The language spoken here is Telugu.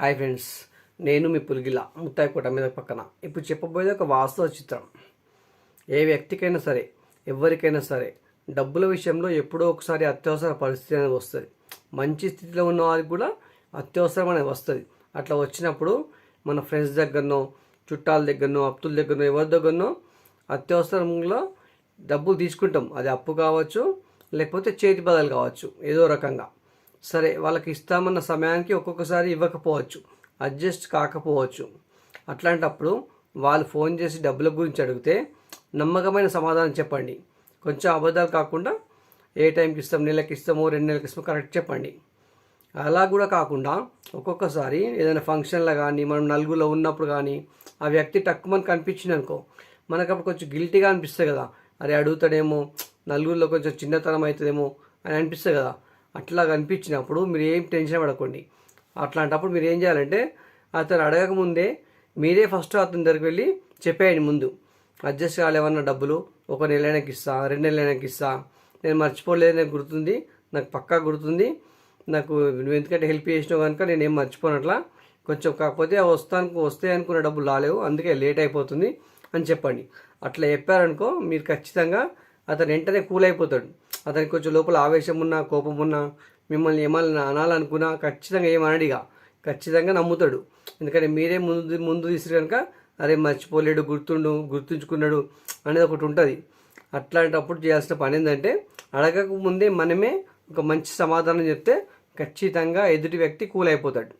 హాయ్ ఫ్రెండ్స్ నేను మీ పులిగిల ముత్తాయికోట మీద పక్కన. ఇప్పుడు చెప్పబోయేది ఒక వాస్తవ చిత్రం. ఏ వ్యక్తికైనా సరే ఎవరికైనా సరే డబ్బుల విషయంలో ఎప్పుడో ఒకసారి అత్యవసర పరిస్థితి అనేది వస్తుంది. మంచి స్థితిలో ఉన్న వారికి కూడా అత్యవసరం అనేది వస్తుంది. అట్లా వచ్చినప్పుడు మన ఫ్రెండ్స్ దగ్గరనో చుట్టాల దగ్గరనో అప్పుల దగ్గరనో ఎవరి దగ్గరనో అత్యవసరంలో డబ్బులు తీసుకుంటాం. అది అప్పు కావచ్చు లేకపోతే చేతి బదలు కావచ్చు ఏదో రకంగా. సరే వాళ్ళకి ఇస్తామన్న సమయానికి ఒక్కొక్కసారి ఇవ్వకపోవచ్చు. అడ్జస్ట్ కాకపోవచ్చు. అట్లాంటప్పుడు వాళ్ళు ఫోన్ చేసి డబ్బుల గురించి అడిగితే నమ్మకమైన సమాధానం చెప్పండి. కొంచెం అబద్ధాలు కాకుండా ఏ టైంకి ఇస్తాం నెలకి ఇస్తామో రెండు నెలలకి ఇస్తామో కరెక్ట్ చెప్పండి. అలా కూడా కాకుండా ఒక్కొక్కసారి ఏదైనా ఫంక్షన్లో కానీ మనం నలుగురిలో ఉన్నప్పుడు కానీ ఆ వ్యక్తి టక్కుమని కనిపించింది అనుకో మనకు అప్పుడు కొంచెం గిల్టీగా అనిపిస్తుంది కదా. అరే అడుగుతాడేమో నలుగురిలో కొంచెం చిన్నతనం అవుతుందేమో అని అనిపిస్తుంది కదా. అట్లా కనిపించినప్పుడు మీరు ఏం టెన్షన్ పడకండి. అట్లాంటప్పుడు మీరు ఏం చేయాలంటే అతను అడగకముందే మీరే ఫస్ట్ అతని దగ్గరికి వెళ్ళి చెప్పేయండి ముందు. అడ్జస్ట్ కాలేమన్నా డబ్బులు ఒక నెల ఇస్తా రెండు నెలల ఇస్తా నేను మర్చిపోలేదు నాకు గుర్తుంది నాకు పక్కా గుర్తుంది. నాకు నువ్వు ఎందుకంటే హెల్ప్ చేసినావు కనుక నేను ఏం మర్చిపోనట్లా కొంచెం కాకపోతే వస్తాను వస్తే అనుకున్న డబ్బులు రాలేవు అందుకే లేట్ అయిపోతుంది అని చెప్పండి. అట్లా చెప్పారనుకో మీరు ఖచ్చితంగా అతను వెంటనే కూల్ అయిపోతాడు. అతనికి కొంచెం లోపల ఆవేశం ఉన్నా కోపం ఉన్నా మిమ్మల్ని ఏమైనా అనాలనుకున్నా ఖచ్చితంగా ఏమనడిగా ఖచ్చితంగా నమ్ముతాడు. ఎందుకంటే మీరే ముందు ముందు తీసి కనుక అరే మర్చిపోలేడు గుర్తుండు గుర్తుంచుకున్నాడు అనేది ఒకటి ఉంటుంది. అట్లాంటప్పుడు చేయాల్సిన పని ఏంటంటే అడగక ముందే మనమే ఒక మంచి సమాధానం చెప్తే ఖచ్చితంగా ఎదుటి వ్యక్తి కూల్ అయిపోతాడు